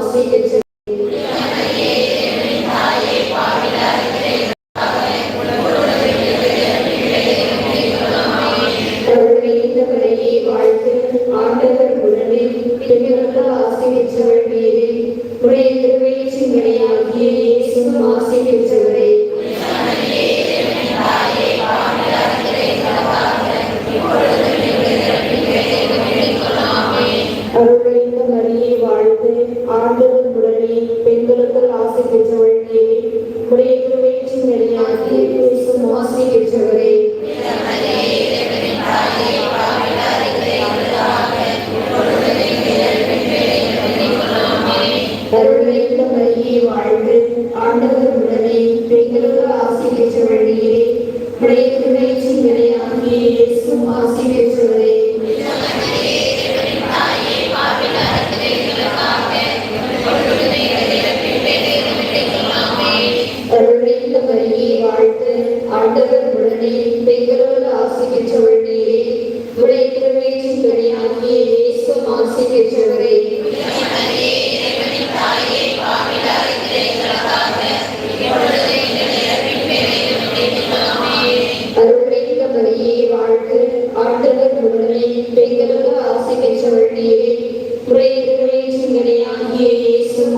ஓசை எச்சரிக்கை வாழ்த்து ஆண்டவர் உடனே ஆசை வச்சவள் உடைய திருவை ஆண்டவர் உடனே பெண்களுக்கு ஆசை பெற்றவள் உடைய திருவயிற்றின் வினையாகிய ஆசை பெற்றவரே. வாழ்த்து ஆண்டவர் உடனே பெண்களுக்கு ஆசை பெற்றவள் உடைய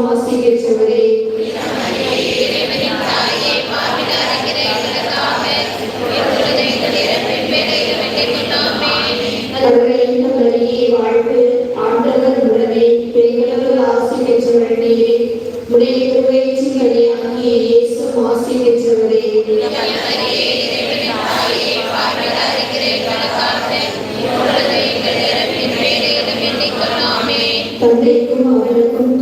ஆசை பெற்றவரே அருள்நிறைந்த மரியே வாழ்த்து ஆண்டவர் உடனே பெண்களோடு ஆசை பெற்றவள் நீரே உடைய திருவயிற்றின் கனியாகிய இயேசுவும் ஆசை பெற்றவரே quiero con